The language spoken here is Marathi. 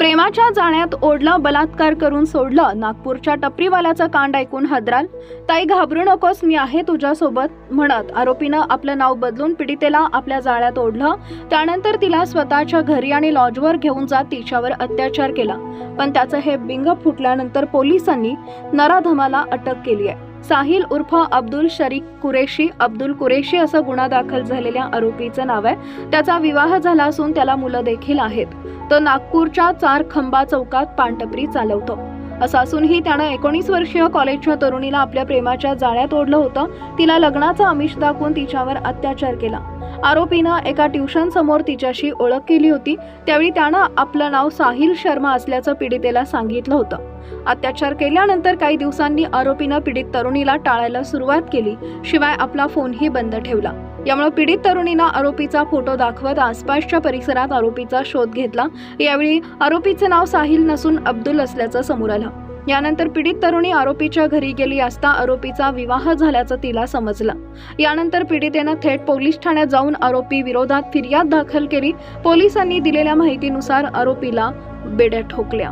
प्रेमाच्या जाण्यात ओढलं बलात्कार करून सोडलं. नागपूरच्या टपरीवाल्याचा कांड ऐकून हदराल ताई घाबरू नकोस मी आहे तुझ्यासोबत म्हणत आरोपीनं आपलं नाव बदलून पीडितेला आपल्या जाळ्यात ओढलं. त्यानंतर तिला स्वतःच्या घरी आणि लॉजवर घेऊन जात तिच्यावर अत्याचार केला. पण त्याचं हे बिंग फुटल्यानंतर पोलिसांनी नराधमाला अटक केली आहे. साहिल उर्फ अब्दुल शरीक कुरेशी अब्दुल कुरेशी असं गुन्हा दाखल झालेल्या आरोपीचं नाव आहे. त्याचा विवाह झाला असून त्याला मुलं देखील आहेत. तो नागपूरच्या चार खंबा चौकात पानटपरी चालवतो. असं असूनही त्यानं एकोणीस वर्षीय कॉलेजच्या तरुणीला आपल्या प्रेमाच्या जाळ्यात ओढलं होतं. तिला लग्नाचं आमिष दाखवून तिच्यावर अत्याचार केला. आरोपीनं एका ट्युशन समोर तिच्याशी ओळख केली होती. त्यावेळी त्यानं आपलं नाव साहिल शर्मा असल्याचं पीडितेला सांगितलं होतं. अत्याचार केल्यानंतर काही दिवसांनी आरोपीनं पीडित तरुणीला टाळायला सुरुवात केली. शिवाय आपला फोनही बंद ठेवला. यामुळे पीडित तरुणीनं आरोपीचा फोटो दाखवत आसपासच्या परिसरात आरोपीचा शोध घेतला. यावेळी आरोपीचं नाव साहिल नसून अब्दुल असल्याचं समोर आलं. यानंतर पीडित तरुणी आरोपीच्या घरी गेली असता आरोपीचा विवाह झाल्याचं तिला समजलं. यानंतर पीडितेनं थेट पोलीस ठाण्यात जाऊन आरोपी विरोधात फिर्याद दाखल केली. पोलिसांनी दिलेल्या माहितीनुसार आरोपीला बेड्या ठोकल्या.